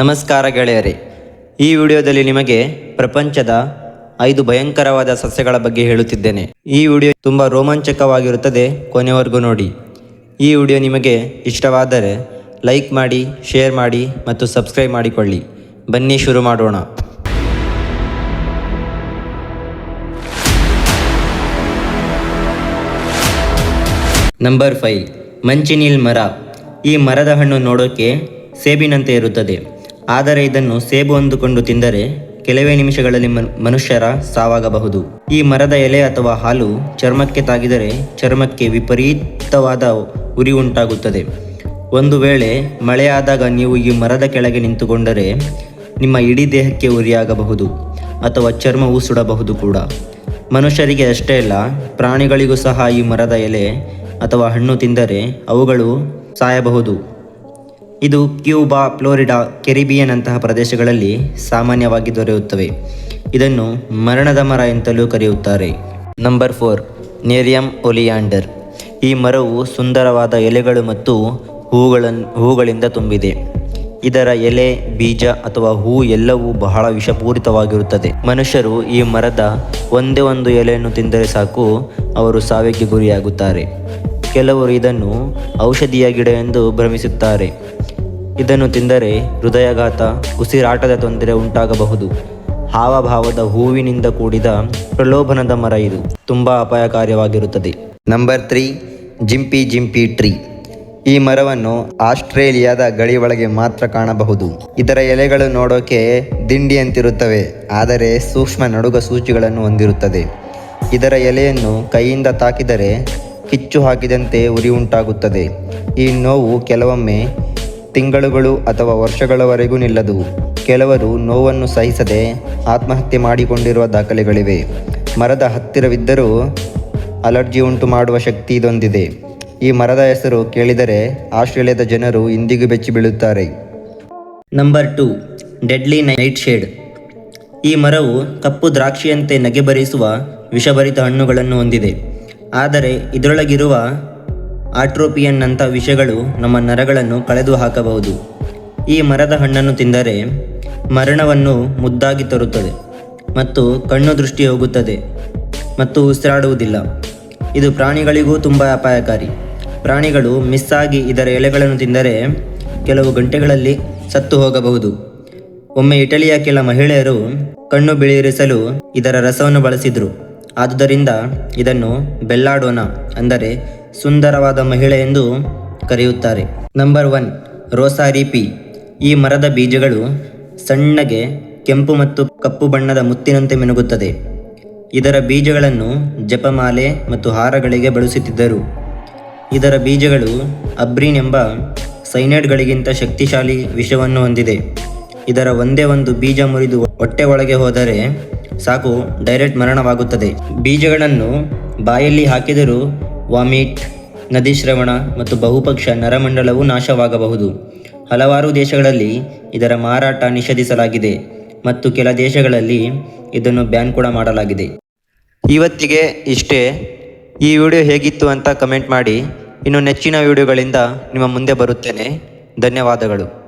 ನಮಸ್ಕಾರ ಗೆಳೆಯರೇ. ಈ ವಿಡಿಯೋದಲ್ಲಿ ನಿಮಗೆ ಪ್ರಪಂಚದ ಐದು ಭಯಂಕರವಾದ ಸಸ್ಯಗಳ ಬಗ್ಗೆ ಹೇಳುತ್ತಿದ್ದೇನೆ. ಈ ವಿಡಿಯೋ ತುಂಬ ರೋಮಾಂಚಕವಾಗಿರುತ್ತದೆ ಕೊನೆವರೆಗೂ ನೋಡಿ. ಈ ವಿಡಿಯೋ ನಿಮಗೆ ಇಷ್ಟವಾದರೆ ಲೈಕ್ ಮಾಡಿ, ಶೇರ್ ಮಾಡಿ ಮತ್ತು ಸಬ್ಸ್ಕ್ರೈಬ್ ಮಾಡಿಕೊಳ್ಳಿ. ಬನ್ನಿ ಶುರು ಮಾಡೋಣ. ನಂಬರ್ ಫೈವ್, ಮಂಚಿನೀಲ್ ಮರ. ಈ ಮರದ ಹಣ್ಣು ನೋಡೋಕೆ ಸೇಬಿನಂತೆ ಇರುತ್ತದೆ. ಆದರೆ ಇದನ್ನು ಸೇಬು ಅಂದುಕೊಂಡು ತಿಂದರೆ ಕೆಲವೇ ನಿಮಿಷಗಳಲ್ಲಿ ಮನ್- ಮನುಷ್ಯರ ಸಾವಾಗಬಹುದು. ಈ ಮರದ ಎಲೆ ಅಥವಾ ಹಾಲು ಚರ್ಮಕ್ಕೆ ತಾಗಿದರೆ ಚರ್ಮಕ್ಕೆ ವಿಪರೀತವಾದ ಉರಿ ಉಂಟಾಗುತ್ತದೆ. ಒಂದು ವೇಳೆ ಮಳೆಯಾದಾಗ ನೀವು ಈ ಮರದ ಕೆಳಗೆ ನಿಂತುಕೊಂಡರೆ ನಿಮ್ಮ ಇಡೀ ದೇಹಕ್ಕೆ ಉರಿಯಾಗಬಹುದು ಅಥವಾ ಚರ್ಮವು ಸುಡಬಹುದು ಕೂಡ. ಮನುಷ್ಯರಿಗೆ ಅಷ್ಟೇ ಅಲ್ಲ, ಪ್ರಾಣಿಗಳಿಗೂ ಸಹ ಈ ಮರದ ಎಲೆ ಅಥವಾ ಹಣ್ಣು ತಿಂದರೆ ಅವುಗಳು ಸಾಯಬಹುದು. ಇದು ಕ್ಯೂಬಾ, ಫ್ಲೋರಿಡಾ ಕೆರಿಬಿಯನ್ ಅಂತಹ ಪ್ರದೇಶಗಳಲ್ಲಿ ಸಾಮಾನ್ಯವಾಗಿ ದೊರೆಯುತ್ತವೆ. ಇದನ್ನು ಮರಣದ ಮರ ಎಂತಲೂ ಕರೆಯುತ್ತಾರೆ. Number four, Nerium oleander. ಈ ಮರವು ಸುಂದರವಾದ ಎಲೆಗಳು ಮತ್ತು ಹೂಗಳನ್ನು ಹೂಗಳಿಂದ ತುಂಬಿದೆ. ಇದರ ಎಲೆ, ಬೀಜ ಅಥವಾ ಹೂ ಎಲ್ಲವೂ ಬಹಳ ವಿಷಪೂರಿತವಾಗಿರುತ್ತದೆ. ಮನುಷ್ಯರು ಈ ಮರದ ಒಂದೇ ಒಂದು ಎಲೆಯನ್ನು ತಿಂದರೆ ಸಾಕು, ಅವರು ಸಾವಿಗೆ ಗುರಿಯಾಗುತ್ತಾರೆ. ಕೆಲವರು ಇದನ್ನು ಔಷಧಿಯ ಗಿಡ ಎಂದು ಭ್ರಮಿಸುತ್ತಾರೆ. ಇದನ್ನು ತಿಂದರೆ ಹೃದಯಾಘಾತ, ಉಸಿರಾಟದ ತೊಂದರೆ ಉಂಟಾಗಬಹುದು. ಹಾವಭಾವದ ಹೂವಿನಿಂದ ಕೂಡಿದ ಪ್ರಲೋಭನದ ಮರ ಇದು. ತುಂಬ ಅಪಾಯಕಾರಿಯಾಗಿರುತ್ತದೆ number three gympie gympie tree ಈ ಮರವನ್ನು ಆಸ್ಟ್ರೇಲಿಯಾದ ಗಡಿ ಒಳಗೆ ಮಾತ್ರ ಕಾಣಬಹುದು. ಇದರ ಎಲೆಗಳು ನೋಡೋಕೆ ದಿಂಡಿಯಂತಿರುತ್ತವೆ ಆದರೆ ಸೂಕ್ಷ್ಮ ನಡುಗ ಸೂಚಿಗಳನ್ನು ಹೊಂದಿರುತ್ತದೆ. ಇದರ ಎಲೆಯನ್ನು ಕೈಯಿಂದ ತಾಕಿದರೆ ಕಿಚ್ಚು ಹಾಕಿದಂತೆ ಉರಿ ಉಂಟಾಗುತ್ತದೆ. ಈ ನೋವು ಕೆಲವೊಮ್ಮೆ ತಿಂಗಳುಗಳು ಅಥವಾ ವರ್ಷಗಳವರೆಗೂ ನಿಲ್ಲದು. ಕೆಲವರು ನೋವನ್ನು ಸಹಿಸದೆ ಆತ್ಮಹತ್ಯೆ ಮಾಡಿಕೊಂಡಿರುವ ದಾಖಲೆಗಳಿವೆ. ಮರದ ಹತ್ತಿರವಿದ್ದರೂ ಅಲರ್ಜಿ ಉಂಟು ಮಾಡುವ ಶಕ್ತಿ ಇದೊಂದಿದೆ. ಈ ಮರದ ಹೆಸರು ಕೇಳಿದರೆ ಆಸ್ಟ್ರೇಲಿಯಾದ ಜನರು ಇಂದಿಗೂ ಬೆಚ್ಚಿ ಬೀಳುತ್ತಾರೆ. Number two, deadly nightshade. ಈ ಮರವು ಕಪ್ಪು ದ್ರಾಕ್ಷಿಯಂತೆ ನಗೆಬರಿಸುವ ವಿಷಭರಿತ ಹಣ್ಣುಗಳನ್ನು ಹೊಂದಿದೆ. ಆದರೆ ಇದರೊಳಗಿರುವ ಆಟ್ರೋಪಿಯನ್ನಂಥ ವಿಷಗಳು ನಮ್ಮ ನರಗಳನ್ನು ಕಳೆದು ಹಾಕಬಹುದು ಈ ಮರದ ಹಣ್ಣನ್ನು ತಿಂದರೆ ಮರಣವನ್ನು ಮುದ್ದಾಗಿ ತರುತ್ತದೆ ಮತ್ತು ಕಣ್ಣು ದೃಷ್ಟಿ ಹೋಗುತ್ತದೆ ಮತ್ತು ಉಸಿರಾಡುವುದಿಲ್ಲ. ಇದು ಪ್ರಾಣಿಗಳಿಗೂ ತುಂಬ ಅಪಾಯಕಾರಿ. ಪ್ರಾಣಿಗಳು ಮಿಸ್ ಆಗಿ ಇದರ ಎಲೆಗಳನ್ನು ತಿಂದರೆ ಕೆಲವು ಗಂಟೆಗಳಲ್ಲಿ ಸತ್ತು ಹೋಗಬಹುದು. ಒಮ್ಮೆ ಇಟಲಿಯ ಕೆಲ ಮಹಿಳೆಯರು ಕಣ್ಣು ಬಿಳಿರಿಸಲು ಇದರ ರಸವನ್ನು ಬಳಸಿದರು. ಆದುದರಿಂದ ಇದನ್ನು ಬೆಲ್ಲಾಡೋನ ಅಂದರೆ ಸುಂದರವಾದ ಮಹಿಳೆ ಎಂದು ಕರೆಯುತ್ತಾರೆ. Number one rosary pea. ಈ ಮರದ ಬೀಜಗಳು ಸಣ್ಣಗೆ ಕೆಂಪು ಮತ್ತು ಕಪ್ಪು ಬಣ್ಣದ ಮುತ್ತಿನಂತೆ ಮಿನುಗುತ್ತದೆ. ಇದರ ಬೀಜಗಳನ್ನು ಜಪಮಾಲೆ ಮತ್ತು ಹಾರಗಳಿಗೆ ಬಳಸುತ್ತಿದ್ದರು. ಇದರ ಬೀಜಗಳು ಅಬ್ರಿನ್ ಎಂಬ ಸೈನೈಡ್ಗಳಿಗಿಂತ ಶಕ್ತಿಶಾಲಿ ವಿಷವನ್ನು ಹೊಂದಿದೆ. ಇದರ ಒಂದೇ ಒಂದು ಬೀಜ ಮುರಿದು ಹೊಟ್ಟೆ ಒಳಗೆ ಹೋದರೆ ಸಾಕು ಡೈರೆಕ್ಟ್ ಮರಣವಾಗುತ್ತದೆ. ಬೀಜಗಳನ್ನು ಬಾಯಲ್ಲಿ ಹಾಕಿದರೂ ವಾಮಿಟ್, ನದಿ ಶ್ರವಣ ಮತ್ತು ಬಹುಪಕ್ಷ ನರಮಂಡಲವು ನಾಶವಾಗಬಹುದು. ಹಲವಾರು ದೇಶಗಳಲ್ಲಿ ಇದರ ಮಾರಾಟ ನಿಷೇಧಿಸಲಾಗಿದೆ ಮತ್ತು ಕೆಲ ದೇಶಗಳಲ್ಲಿ ಇದನ್ನು ಬ್ಯಾನ್ ಕೂಡ ಮಾಡಲಾಗಿದೆ. ಇವತ್ತಿಗೆ ಇಷ್ಟೇ. ಈ ವಿಡಿಯೋ ಹೇಗಿತ್ತು ಅಂತ ಕಮೆಂಟ್ ಮಾಡಿ. ಇನ್ನು ನೆಚ್ಚಿನ ವಿಡಿಯೋಗಳಿಂದ ನಿಮ್ಮ ಮುಂದೆ ಬರುತ್ತೇನೆ. ಧನ್ಯವಾದಗಳು.